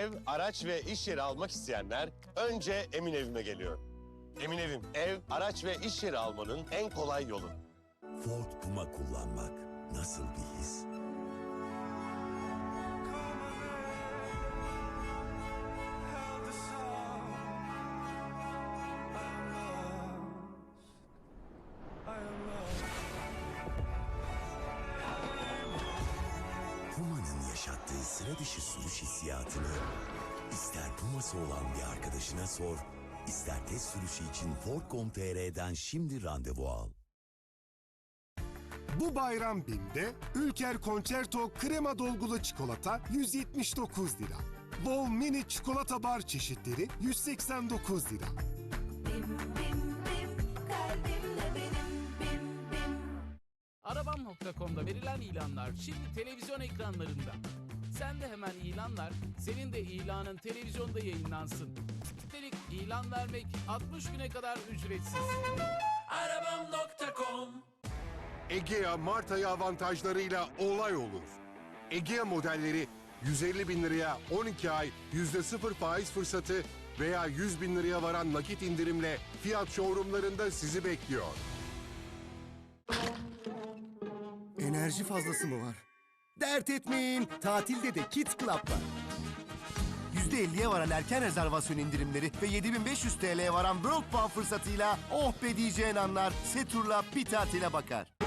Ev, araç ve iş yeri almak isteyenler önce Emin Evim'e geliyor. Emin Evim, ev, araç ve iş yeri almanın en kolay yolu. Ford Puma kullanmak nasıl bir his? Yaşattığı sıra dışı sürüş hissiyatını ister Puma'sı olan bir arkadaşına sor, ister test sürüşü için Ford.com.tr'den şimdi randevu al. Bu bayram binde Ülker Concerto krema dolgulu çikolata 179 lira. Bol mini çikolata bar çeşitleri 189 lira. Arabam.com'da verilen ilanlar şimdi televizyon ekranlarında. Sen de hemen ilanlar, senin de ilanın televizyonda yayınlansın. Üstelik ilan vermek 60 güne kadar ücretsiz. Arabam.com Egea Mart ayı avantajlarıyla olay olur. Egea modelleri 150 bin liraya 12 ay %0 faiz fırsatı veya 100 bin liraya varan nakit indirimle fiyat showroomlarında sizi bekliyor. Enerji fazlası mı var? Dert etmeyin, tatilde de Kids Club var. %50'ye varan erken rezervasyon indirimleri ve 7500 TL'ye varan World Puan fırsatıyla oh be diyeceğin anlar Setur'la bir tatile bakar.